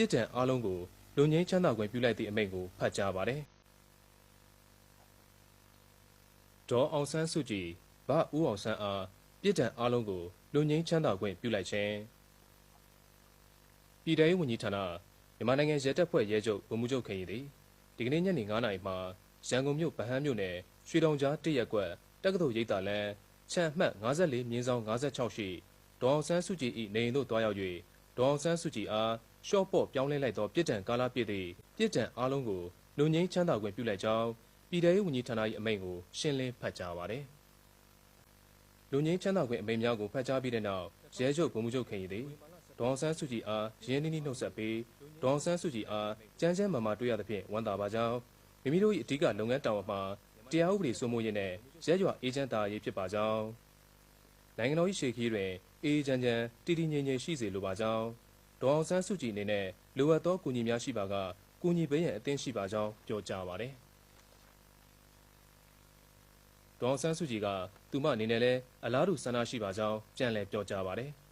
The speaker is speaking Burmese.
ပြစ်ဒဏ်အလုံးကိုလူငင်းချမ်းသာခွင့်ပြုလိုက်သည့်အမိန့်ကိုဖတ်ကြားပါတယ်ဒေါ်အောင်ဆန်းစုကြည်ဗဦးအောင်ဆန်းအားပြစ်ဒဏ်အလုံးကိုလူငင်းချမ်းသာခွင့်ပြုလိုက်ခြင်းပြည်ထောင်ဝန်ကြီးဌာနမြန်မာနိုင်ငံရဲတပ်ဖွဲ့ရဲချုပ်ဗိုလ်မှူးချုပ်ခင်ရီသည်ဒီကနေ့ညနေ9:00နာရီမှာရန်ကုန်မြို့ဗဟန်းမြို့နယ်ရွှေတောင်ကြားတရက်ကွက်တက္ကသိုလ်ရိပ်သာလမ်းခြံမှတ်54မြင်းဆောင်56ရှိဒေါအောင်ဆန်းစုကြည်၏နေအိမ်သို့တွားရောက်၍ ဒေါအောင်ဆန်းစုကြည်အားရှော့ပေါ့ပြောင်းလဲလိုက်သောပြစ်ဒဏ်ကာလပြည့်သည့်ပြစ်ဒဏ်အလုံးကိုလူငင်းချမ်းသာခွင့်ပြုလိုက်ကြောင်းပြည်ထောင်ဝန်ကြီးဌာန၏အမိန့်ကိုရှင်းလင်းဖတ်ကြားပါသည်လူငင်းချမ်းသာခွင့်အမိန့်များကိုဖတ်ကြားပြီးတဲ့နောက်ရဲချုပ်ဗိုလ်မှူးချုပ်ခင်ရီသည်ဒေါအောင်ဆန်းစုကြည်အားရင်းနှီးနှီးနှုတ်ဆက်ပြီးဒေါအောင်ဆန်းစုကြည်အားကြမ်းကြမ်းမာမာတွေ့ရသဖြင့်ဝမ်းသာပါကြောင်းမိမိတို့၏အဓိကလုပ်ငန်းတာဝန်မှာတရားဥပဒေစိုးမိုးရေးနှင့်ရဲရွာအေဂျင့်တာရေးဖြစ်ပါကြောင်းနိုင်ငံတော်၏ရှေ့ခီးတွင် အေးချမ်းချမ်းတည်တည်ငြိမ်ငြိမ်ရှိစေလိုပါကြောင်းဒေါအောင်ဆန်းစုကြည်အနေနဲ့လိုအပ်သောကူညီများရှိပါကကူညီပေးရန်အသင့်ရှိပါကြောင်းပြောကြားပါတယ်ဒေါအောင်ဆန်းစုကြည်ကသူမအနေနဲ့လည်းအလားတူဆန္ဒရှိပါကြောင်းကြံ့လည်ပြောကြားပါတယ်။